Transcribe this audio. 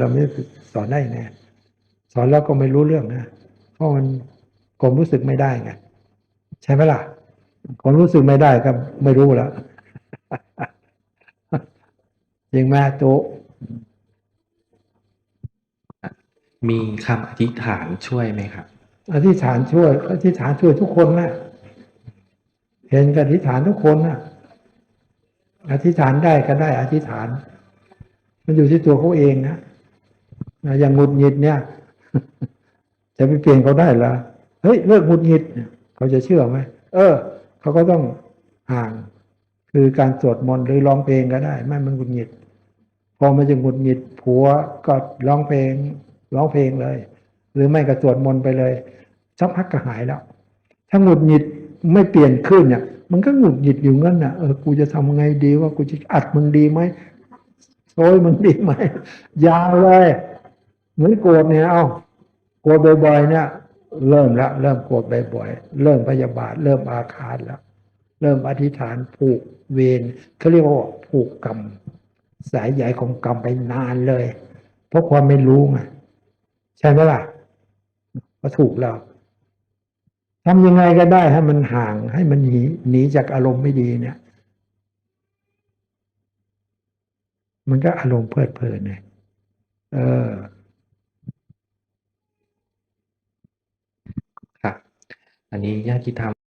เราไม่สอนได้ไงสอนแล้วก็ไม่รู้เรื่องนะเพราะมันความรู้สึกไม่ได้ไงใช่ไหมล่ะความรู้สึกไม่ได้ก็ไม่รู้แล้วจริงไหมตุ๊มีคำอธิษฐานช่วยไหมครับ อธิษฐานช่วย อธิษฐานช่วยทุกคนนะเห็นกับอธิษฐานทุกคนนะอธิษฐานได้ก็ได้ อธิษฐาน มันอยู่ที่ตัวเขาเองนะ นะอย่างหงุดหงิดเนี่ยจะไปเปลี่ยนเขาได้เหรอเฮ้ยเลิกหงุดหงิดเขาจะเชื่อไหมเออ เขาก็ต้องห่าง คือการสวดมนต์หรือร้องเพลงก็ได้ ไม่มันหงุดหงิด พอมันจะหงุดหงิดผัวก็ร้องเพลง ร้องเพลงเลย หรือไม่ก็สวดมนต์ไปเลยสักพักก็หายแล้ว ถ้าหงุดหงิดไม่เปลี่ยนขึ้นเนี่ยมันก็หงุดหงิดอยู่งั้นน่ะเออกูจะทำไงดีว่ากูจะอัดมึงดีไหมโอยมึงดีไหมยาวเลย เหมือนโกรธเนี่ยเอาโกรธบ่อยๆเนี่ยเริ่มละเริ่มโกรธบ่อยๆเริ่มพยาบาท เริ่มอาฆาตแล้ว เริ่มอธิษฐานผูกเวรเขาเรียกว่าผูกกรรม สายใยของกรรมไปนานเลย เพราะความไม่รู้ไงใช่ไหมล่ะก็ถูกแล้วทำยังไงก็ได้ให้มันห่างให้มันหนีหนีจากอารมณ์ไม่ดีเนี่ย มันก็อารมณ์เพลิดเพลินไงเออ ครับ อันนี้ญาติธรรม